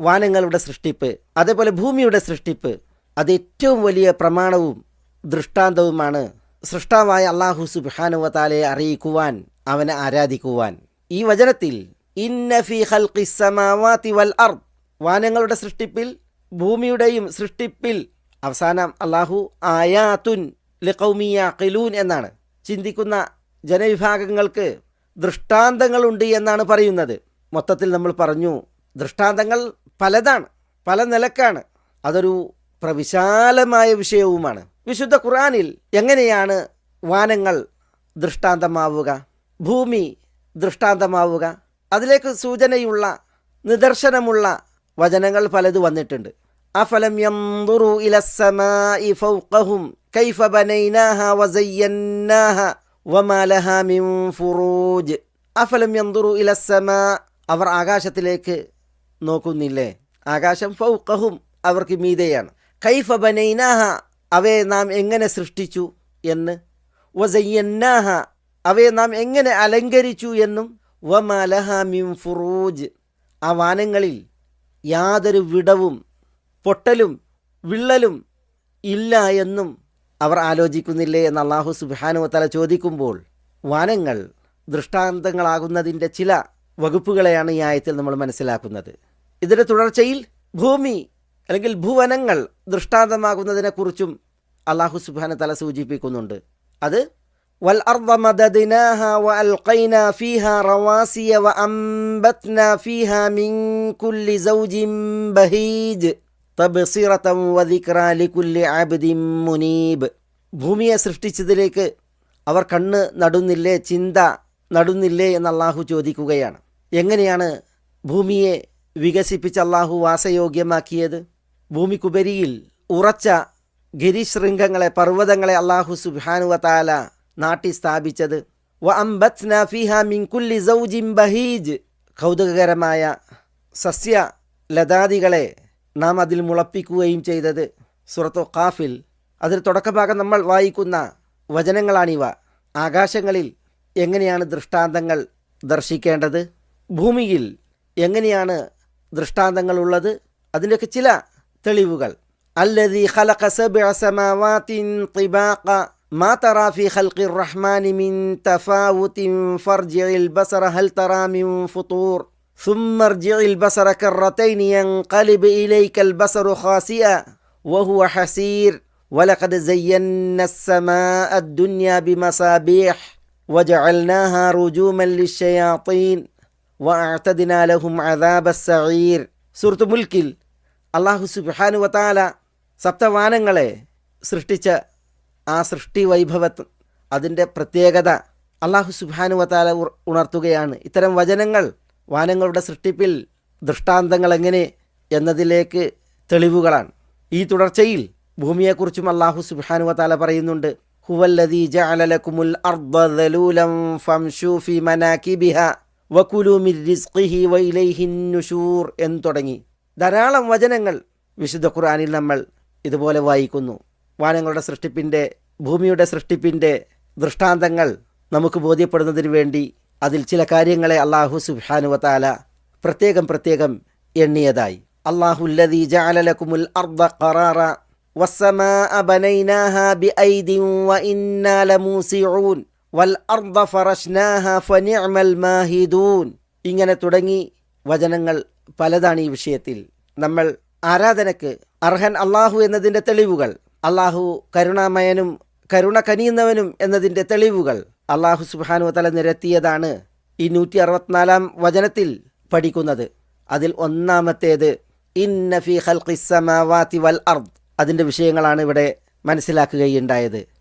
വാനങ്ങളുടെ സൃഷ്ടിപ്പ് അതേപോലെ ഭൂമിയുടെ സൃഷ്ടിപ്പ് അത് ഏറ്റവും വലിയ പ്രമാണവും ദൃഷ്ടാന്തവുമാണ് സൃഷ്ടാവായ അള്ളാഹു സുബാനുവതാലെ അറിയിക്കുവാൻ അവനെ ആരാധിക്കുവാൻ. ഈ വചനത്തിൽ വാനങ്ങളുടെ സൃഷ്ടിപ്പിൽ ഭൂമിയുടെയും സൃഷ്ടിപ്പിൽ അവസാനം അള്ളാഹു ആയാത്തുൻ ലിഖൗമിയാഖിലൂൻ എന്നാണ്. ചിന്തിക്കുന്ന ജനവിഭാഗങ്ങൾക്ക് ദൃഷ്ടാന്തങ്ങളുണ്ട് എന്നാണ് പറയുന്നത്. മൊത്തത്തിൽ നമ്മൾ പറഞ്ഞു ദൃഷ്ടാന്തങ്ങൾ പലതാണ് പല നിലക്കാണ്. അതൊരു പ്രവിശാലമായ വിഷയവുമാണ്. വിശുദ്ധ ഖുറാനിൽ എങ്ങനെയാണ് വാനങ്ങൾ ദൃഷ്ടാന്തമാവുക ഭൂമി ദൃഷ്ടാന്തമാവുക അതിലേക്ക് സൂചനയുള്ള നിദർശനമുള്ള വചനങ്ങൾ പലത് വന്നിട്ടുണ്ട്. അഫലം ഫൗഖഹും കൈഫ മിൻ ഫുറൂജ്. അഫലം ഇലസ്സമാ അവർ ആകാശത്തിലേക്ക് നോക്കുന്നില്ലേ? ആകാശം ഫൗക്കഹും അവർക്ക് മീതയാണ്. കൈഫ ബനൈനാഹ അവയെ നാം എങ്ങനെ സൃഷ്ടിച്ചു എന്ന്? വസയ്യന്നാഹ അവയെ നാം എങ്ങനെ അലങ്കരിച്ചു എന്നും? വമലഹ മിൻ ഫുറൂജ് ആ വാനങ്ങളിൽ യാതൊരു വിടവും പൊട്ടലും വിള്ളലും ഇല്ല എന്നും അവർ ആലോചിക്കുന്നില്ലേ എന്ന് അള്ളാഹു സുബാനുവത്തല ചോദിക്കുമ്പോൾ വാനങ്ങൾ ദൃഷ്ടാന്തങ്ങളാകുന്നതിന്റെ ചില വകുപ്പുകളെയാണ് ഈ ആയത്തിൽ നമ്മൾ മനസ്സിലാക്കുന്നത്. ഇതിന്റെ തുടർച്ചയിൽ ഭൂമി അല്ലെങ്കിൽ ഭുവനങ്ങൾ ദൃഷ്ടാന്തമാകുന്നതിനെക്കുറിച്ചും അള്ളാഹു സുബാന തല സൂചിപ്പിക്കുന്നുണ്ട്. അത് വൽ ഭൂമിയെ സൃഷ്ടിച്ചതിലേക്ക് അവർ കണ്ണ് നടുന്നില്ലേ ചിന്ത നടുന്നില്ലേ എന്ന് അള്ളാഹു ചോദിക്കുകയാണ്. എങ്ങനെയാണ് ഭൂമിയെ വികസിപ്പിച്ച് അള്ളാഹു വാസയോഗ്യമാക്കിയത്. ഭൂമിക്കുപരിയിൽ ഉറച്ച ഗിരിശൃംഗങ്ങളെ പർവതങ്ങളെ അള്ളാഹു സുബാനുവതാല നാട്ടി സ്ഥാപിച്ചത്. വ ബഹീജ്. കൗതുകകരമായ സസ്യ ലതാദികളെ നാം അതിൽ മുളപ്പിക്കുകയും ചെയ്തത്. സുറത്തു കാഫിൽ അതിൽ തുടക്കഭാഗം നമ്മൾ വായിക്കുന്ന വചനങ്ങളാണിവ. ആകാശങ്ങളിൽ എങ്ങനെയാണ് ദൃഷ്ടാന്തങ്ങൾ ദർശിക്കേണ്ടത്? ഭൂമിയിൽ എങ്ങനെയാണ് ദൃഷ്ടാന്തങ്ങളുള്ളത് അതിൻ്റെയൊക്കെ ചില തെളിവുകൾ الذي خلق سبع سماوات طباقا ما ترى في خلق الرحمن من تفاوت فارجع البصر هل ترى من فطور ثم ارجع البصر كرتين ينقلب إليك البصر خاسئا وهو حسير ولقد زينا السماء الدنيا بمصابيح وجعلناها رجوما للشياطين സുഹൃത്തു മുൽക്കിൽ അള്ളാഹു സുബാനു വത്താല സപ്തവാനങ്ങളെ സൃഷ്ടിച്ച ആ സൃഷ്ടി വൈഭവത്ത് അതിന്റെ പ്രത്യേകത അള്ളാഹു സുബാനു വത്താല ഉണർത്തുകയാണ്. ഇത്തരം വചനങ്ങൾ വാനങ്ങളുടെ സൃഷ്ടിപ്പിൽ ദൃഷ്ടാന്തങ്ങൾ എങ്ങനെ എന്നതിലേക്ക് തെളിവുകളാണ്. ഈ തുടർച്ചയിൽ ഭൂമിയെക്കുറിച്ചും അള്ളാഹു സുബാനു വത്താല പറയുന്നുണ്ട്. ഹുവല്ലദീ ജഅലലകുമുൽ അർദ ഫംഷൂഫി ഫംശൂ ബിഹ വക്കുലു വ വൈലൈഹിൻ നുഷൂർ എന്ന് തുടങ്ങി. ധാരാളം വചനങ്ങൾ വിശുദ്ധ ഖുർആനിൽ നമ്മൾ ഇതുപോലെ വായിക്കുന്നു. വാനങ്ങളുടെ സൃഷ്ടിപ്പിന്റെ ഭൂമിയുടെ സൃഷ്ടിപ്പിന്റെ ദൃഷ്ടാന്തങ്ങൾ നമുക്ക് ബോധ്യപ്പെടുന്നതിന് വേണ്ടി അതിൽ ചില കാര്യങ്ങളെ അള്ളാഹു സുബാനുവത്താല പ്രത്യേകം പ്രത്യേകം എണ്ണിയതായി. അള്ളാഹു വൽ അർദ ഫറഷ്നാഹ ഫനിഅമൽ മാഹിദൂൻ. ഇങ്ങനെ തുടങ്ങി വചനങ്ങൾ പലതാണ് ഈ വിഷയത്തിൽ. നമ്മൾ ആരാധനക്ക് അർഹൻ അള്ളാഹു എന്നതിന്റെ തെളിവുകൾ അള്ളാഹു കരുണാമയനും കരുണ കനിയുന്നവനും എന്നതിന്റെ തെളിവുകൾ അള്ളാഹു സുബാനു തല നിരത്തിയതാണ് ഈ നൂറ്റി അറുപത്തിനാലാം വചനത്തിൽ പഠിക്കുന്നത്. അതിൽ ഒന്നാമത്തേത് ഇന്നഫി ഹൽഖിസമാവാത്തി വൽ അർദ്. അതിന്റെ വിഷയങ്ങളാണ് ഇവിടെ മനസ്സിലാക്കുകയുണ്ടായത്.